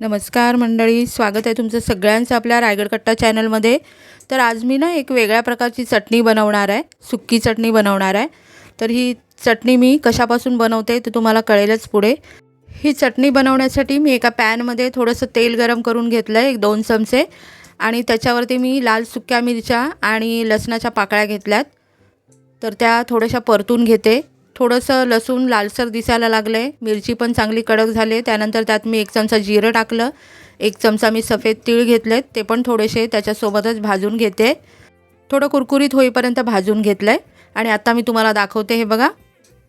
नमस्कार मंडळी स्वागत आहे तुमचं सगळ्यांचं आपल्या रायगड कट्टा चॅनलमध्ये. तर आज मी ना एक वेगळ्या प्रकारची चटणी बनवणार आहे सुक्की चटणी बनवणार आहे. तर ही चटणी मी कशापासून बनवते ते तुम्हाला कळेलच पुढे. ही चटणी बनवण्यासाठी मी एका पॅनमध्ये थोडंसं तेल गरम करून घेतलं आहे एक दोन चमचे. आणि त्याच्यावरती मी लाल सुक्या मिरच्या आणि लसणाच्या पाकळ्या घेतल्यात. तर त्या थोड्याशा परतून घेते. थोडंसं लसूण लालसर दिसायला लागलं आहे मिरची पण चांगली कडक झाली त्यानंतर त्यात मी एक चमचा जिरं टाकलं. एक चमचा मी सफेद तीळ घेतलेत ते पण थोडेसे त्याच्यासोबतच भाजून घेते. थोडं कुरकुरीत होईपर्यंत भाजून घेतलं आहे आणि आता मी तुम्हाला दाखवते हे बघा.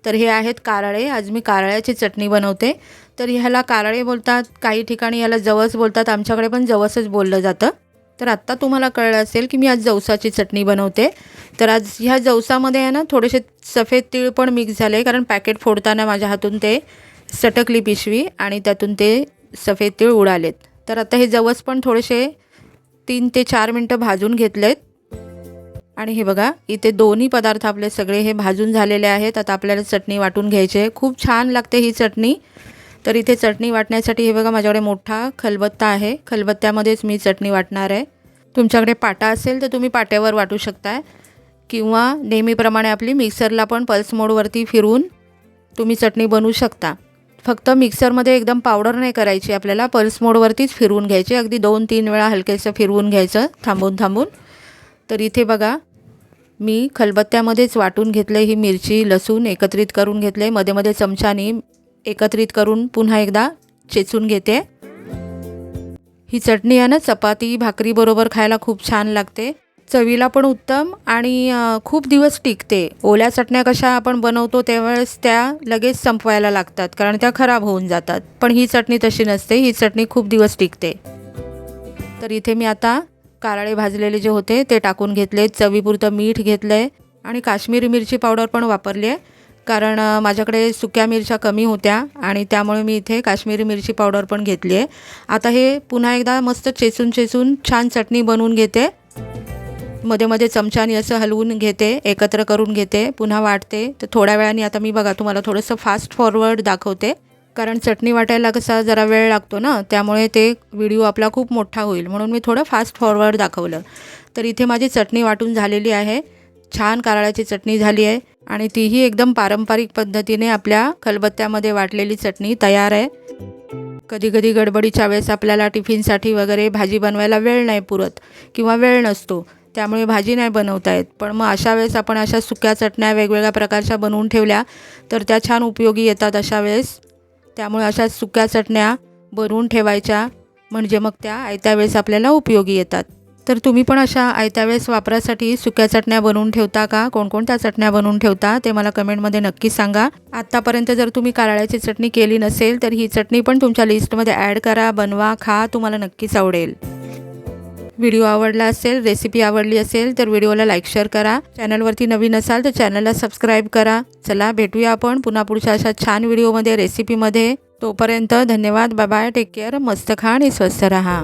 तर हे आहेत कारळे. आज मी कारळ्याची चटणी बनवते. तर ह्याला कारळे बोलतात. काही ठिकाणी याला जवस बोलतात. आमच्याकडे पण जवसच बोललं जातं. तर आत्ता तुम्हाला कळलं असेल की मी आज जवसाची चटणी बनवते. तर आज ह्या जवसामध्ये आहे ना थोडेसे सफेद तीळ पण मिक्स झाले कारण पॅकेट फोडताना माझ्या हातून ते सटकली पिशवी आणि त्यातून ते सफेद तीळ उडालेत. तर आता हे जवस पण थोडेसे तीन ते चार मिनटं भाजून घेतलेत. आणि हे बघा इथे दोन्ही पदार्थ आपले सगळे हे भाजून झालेले आहेत. आता आपल्याला चटणी वाटून घ्यायची आहे. खूप छान लागते ही चटणी. तर इथे चटणी वाटण्यासाठी हे बघा माझ्याकडे मोठा खलबत्ता आहे. खलबत्त्यामध्येच मी चटणी वाटणार आहे. तुमच्याकडे पाटा असेल तर तुम्ही पाट्यावर वाटू शकताय. किंवा नेहमीप्रमाणे आपली मिक्सरला पण पल्स मोडवरती फिरून तुम्ही चटणी बनवू शकता. फक्त मिक्सरमध्ये एकदम पावडर नाही करायची आपल्याला पल्स मोडवरतीच फिरवून घ्यायची. अगदी दोन तीन वेळा हलकेसं फिरवून घ्यायचं थांबून थांबून. तर इथे बघा मी खलबत्त्यामध्येच वाटून घेतलं ही मिरची लसूण एकत्रित करून घेतले मध्ये मध्ये चमच्यानी एकत्रित करून पुन्हा एकदा चेचून घेते. ही चटणी आहे ना चपाती भाकरीबरोबर खायला खूप छान लागते. चवीला पण उत्तम आणि खूप दिवस टिकते. ओल्या चटण्या कशा आपण बनवतो त्यावेळेस त्या लगेच संपवायला लागतात कारण त्या खराब होऊन जातात. पण ही चटणी तशी नसते ही चटणी खूप दिवस टिकते. तर इथे मी आता कारळे भाजलेले जे होते ते टाकून घेतले चवीपुरतं मीठ घेतलं आहे आणि काश्मीरी मिरची पावडर पण वापरली आहे. कारण माझ्याकडे सुक्या मिरच्या कमी होत्या आणि त्यामुळे मी इथे काश्मीरी मिरची पावडर पण घेतली आहे. आता हे पुन्हा एकदा मस्त चेचून चेचून छान चटणी बनवून घेते. मध्ये मध्ये चमच्याने असं हलवून घेते एकत्र करून घेते पुन्हा वाटते. तर थोड्या वेळाने आता मी बघा तुम्हाला थोडंसं फास्ट फॉरवर्ड दाखवते. कारण चटणी वाटायला कसा जरा वेळ लागतो ना त्यामुळे ते व्हिडिओ आपला खूप मोठा होईल. म्हणून मी थोडं फास्ट फॉरवर्ड दाखवलं. तर इथे माझी चटणी वाटून झालेली आहे. छान कारळाची चटणी झाली आहे. आणि तीही एकदम पारंपरिक पद्धतीने आपल्या खलबत्त्यामध्ये वाटलेली चटणी तयार आहे. कधी कधी गडबडीच्या वेळेस आपल्याला टिफिनसाठी वगैरे भाजी बनवायला वेळ नाही पुरत किंवा वेळ नसतो त्यामुळे भाजी नाही बनवता येत. पण मग अशा वेळेस आपण अशा सुक्या चटण्या वेगवेगळ्या प्रकारच्या बनवून ठेवल्या तर त्या छान उपयोगी येतात अशा वेळेस. त्यामुळे अशा सुक्या चटण्या बनवून ठेवायच्या म्हणजे मग त्या आयत्या वेळेस आपल्याला उपयोगी येतात. तर तुम्ही पण अशा आयत्या वेळेस वापरासाठी सुक्या चटण्या बनवून ठेवता का? कोणकोणत्या चटण्या बनवून ठेवता? ते मला कमेंटमध्ये नक्की सांगा. आत्तापर्यंत जर तुम्ही कारळ्याची चटणी केली नसेल तर ही चटणी पण तुमच्या लिस्टमध्ये ॲड करा बनवा खा तुम्हाला नक्कीच आवडेल. व्हिडिओ आवडला असेल रेसिपी आवडली असेल तर व्हिडिओला लाईक शेअर करा. चॅनलवरती नवीन असाल तर चॅनलला सबस्क्राईब करा. चला भेटूया आपण पुन्हा पुढच्या अशा छान व्हिडिओमध्ये रेसिपीमध्ये. तोपर्यंत धन्यवाद बाबाय टेक केअर मस्त खा आणि स्वस्त रहा.